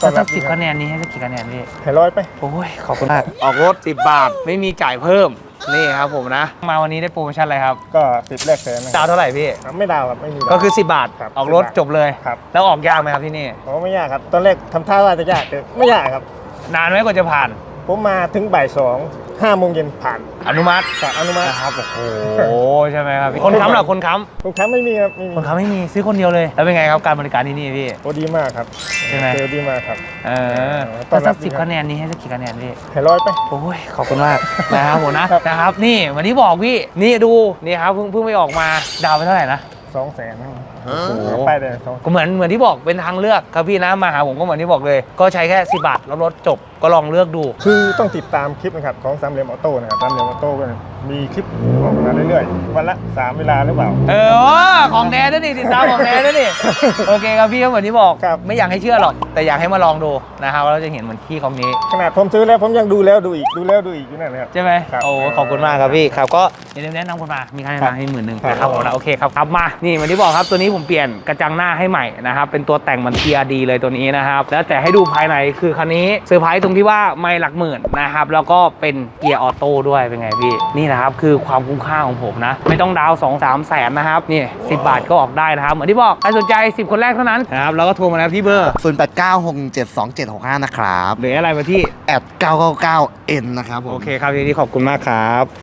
ต้ถ้าอนรัสับกสิบคะแนนนี้ให้สักกี่คะแนนพี่ให้ร้อยไป โอ้ยขอบคุณมากออกรถ 10 บาท ไม่มีจ่ายเพิ่ม นี่ครับผมนะ มาวันนี้ได้โปรโมชั่นอะไรครับก็สิบแรกแสนนะคดารัวบเท่าไหร่พี่ ไม่ดาวครับไม่มีดาว ก็คือ 10 บาท ครับออกรถ10บาทจบเลย ครับ แล้วออกยากไหมครับที่นี่โอ้ไม่ยากครับ ตอนแรกทำท่าว่าจะยากแต่ไม่ยากครับ นานไหมกว่าจะผ่าน ผมมาถึงบ่ายสอง ห้าโมงเย็นผ่านอนุมัติจากอนุมัติ นะครับโอ้โหใช่ไหมครับพี่คนค้ำเหรอคนค้ทุกครั้งไม่มีครับไม่มีำคนค้ำไม่มีซื้อคนเดียวเลย แล้วเป็นไงครับการบริการที่นี่พี่โอ้ดีมากครับใช่ไหมเซลลดีมากครับเออต้อถ้านรัสับกสิบดีครับคะแนนนี้ให้สักกี่คะแนนพี่ให้ร้อยไปโอ้ยขอบคุณมากนะครับผมนะนะครับ นี่วันนี้บอกพี่นี่ดูนี่ครับเพิ่งเพิ่งไปออกมาดาวไปเท่าไหร่นะ สองแสนนะโอ้โหไปเลยสองก็เหมือนเหมือนที่บอกเป็นทางเลือกครับพี่นะมาหาผมก็เหมือนที่บอกเลย ก็ใช้แค่10บาทแล้วรถจบก็ลองเลือกดู คือต้องติดตามคลิปนะครับของสามเหลี่ยมออโต้นะครับสามเหลี่ยมออโต้ก็มีคลิปออกมาเรื่อยๆวันละสามเวลาหรือเปล่า เออของแท้ด้วยนี่ติดตามของแท้ด้วยนี่โอเคครับพี่ก็เหมือนที่บอกครับไม่อยากให้เชื่อหรอก แต่อยากให้มาลองดูนะครับว่าเราจะเห็นเหมือนที่ของนี้ ขนาดผมซื้อแล้วผมยังดูแล้วดูอีกดูแล้วดูอีกอยู่นั่นนะครับใช่ไหมครับโอ้ขอบคุณมากครับพี่ครับก็อย่าลืมแนะนำคนมามีค่าแนะครับนำให้หมื่นหนึ่งครับนะครับผมนะโอเคครับครับมานี่เหมือนที่บอกครับตัวนี้ผมเปลี่ยนกระจังหน้าให้ใหม่นะครับเป็นตัวแต่งมัน TRD เลยตัวนี้นะครับแล้วแต่ให้ดูภายในคือคันนี้เซอร์ไพรส์ตรงที่ว่าไม่หลักหมื่นนะครับแล้วก็เป็นเกียร์ออโต้ด้วยเป็นไงพี่นี่นะครับคือความคุ้มค่าของผมนะ ไม่ต้องดาวน์2 3แสนนะครับนี่10บาทก็ออกได้นะครับเหมือนที่บอกใครสนใจ 10 คนแรกเท่านั้นนะครับแล้วก็โทรมาแล้วที่เบอร์ 0 8 9 6 7 2 7 6 5 นะครับหรืออะไรมาที่แอด999 N นะครับผมโอเคครับทีนี้ขอบคุณมากครับ